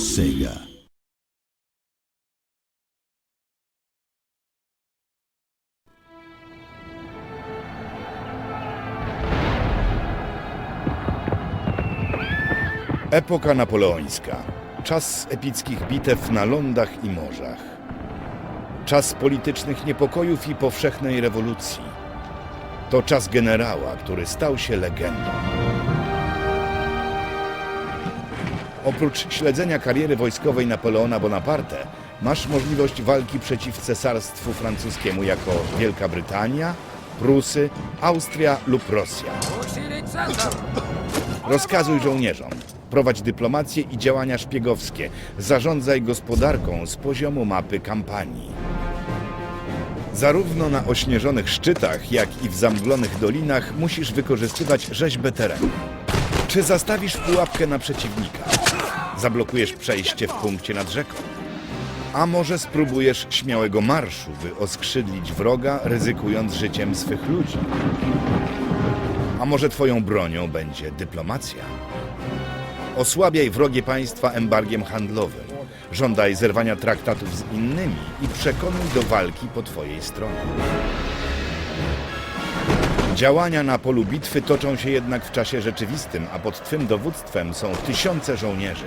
Sega. Epoka napoleońska. Czas epickich bitew na lądach i morzach. Czas politycznych niepokojów i powszechnej rewolucji. To czas generała, który stał się legendą. Oprócz śledzenia kariery wojskowej Napoleona Bonaparte, masz możliwość walki przeciw cesarstwu francuskiemu jako Wielka Brytania, Prusy, Austria lub Rosja. Rozkazuj żołnierzom, prowadź dyplomację i działania szpiegowskie, zarządzaj gospodarką z poziomu mapy kampanii. Zarówno na ośnieżonych szczytach, jak i w zamglonych dolinach musisz wykorzystywać rzeźbę terenu. Czy zastawisz pułapkę na przeciwnika? Zablokujesz przejście w punkcie nad rzeką? A może spróbujesz śmiałego marszu, by oskrzydlić wroga, ryzykując życiem swych ludzi? A może twoją bronią będzie dyplomacja? Osłabiaj wrogie państwa embargiem handlowym. Żądaj zerwania traktatów z innymi i przekonuj do walki po twojej stronie. Działania na polu bitwy toczą się jednak w czasie rzeczywistym, a pod twym dowództwem są tysiące żołnierzy.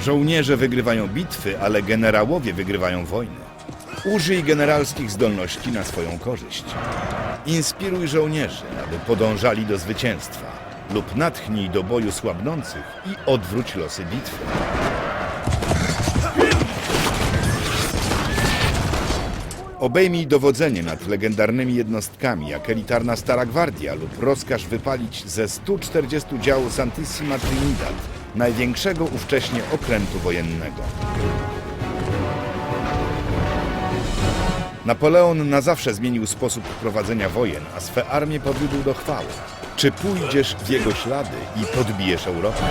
Żołnierze wygrywają bitwy, ale generałowie wygrywają wojny. Użyj generalskich zdolności na swoją korzyść. Inspiruj żołnierzy, aby podążali do zwycięstwa, lub natchnij do boju słabnących i odwróć losy bitwy. Obejmij dowodzenie nad legendarnymi jednostkami, jak elitarna Stara Gwardia, lub rozkaż wypalić ze 140 działu Santissima Trinidad, największego ówcześnie okrętu wojennego. Napoleon na zawsze zmienił sposób prowadzenia wojen, a swe armie podwiódł do chwały. Czy pójdziesz w jego ślady i podbijesz Europę?